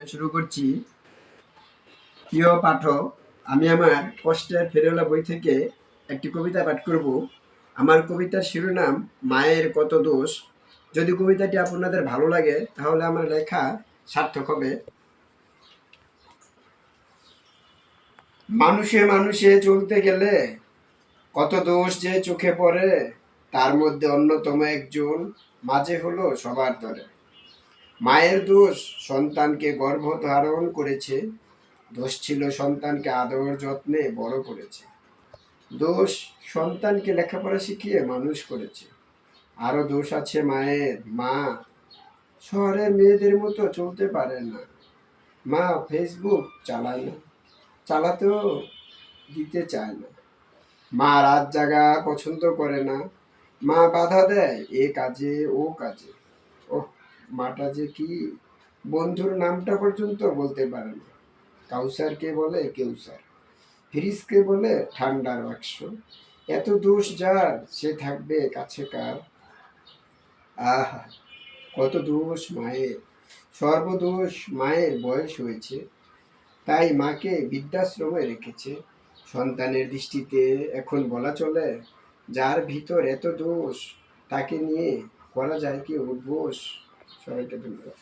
শুরু করছি। প্রিয় পাঠক, আমি আমার কষ্টের ফেরোলা বই থেকে একটি কবিতা পাঠ করব। আমার কবিতার শিরোনাম, মায়ের কত দোষ। যদি কবিতাটি আপনাদের ভালো লাগে, তাহলে আমার লেখা সার্থক হবে। মানুষে মানুষে চলতে গেলে কত দোষ যে চোখে পড়ে, তার মধ্যে অন্যতম একজন মাঝে হলো সবার দরে মায়ের দোষ সন্তানকে গর্ভ ধারণ করেছে, দোষ ছিল সন্তানকে আদর যত্নে বড় করেছে। দোষ সন্তানকে লেখাপড়া শিখিয়ে মানুষ করেছে। আরও দোষ আছে মায়ের, মা শহরের মেয়েদের মতো চলতে পারে না। মা ফেসবুক চালায় না, চালাতেও দিতে চায় না। মা রাত জাগা পছন্দ করে না, মা বাধা দেয় এ কাজে, ও কাজে। ওহ মাটা যে কি বন্ধুর নামটা পর্যন্ত বলতে পারে না। কাউসারকে বলে? কেউসার। ফ্রিজকে বলে? ঠান্ডার বাক্স। এত দোষ যার? সে থাকবে কাছে কার? আহা, কত দোষ মায়ের। সর্বদোষ মায়ের বয়স হয়েছে, তাই মাকে বৃদ্ধাশ্রমে রেখেছে। সন্তানের দৃষ্টিতে এখন বলা চলে, যার ভিতর এত দোষ, তাকে নিয়ে করা যায় কি উদ্বোস সবাইকে ধন্যবাদ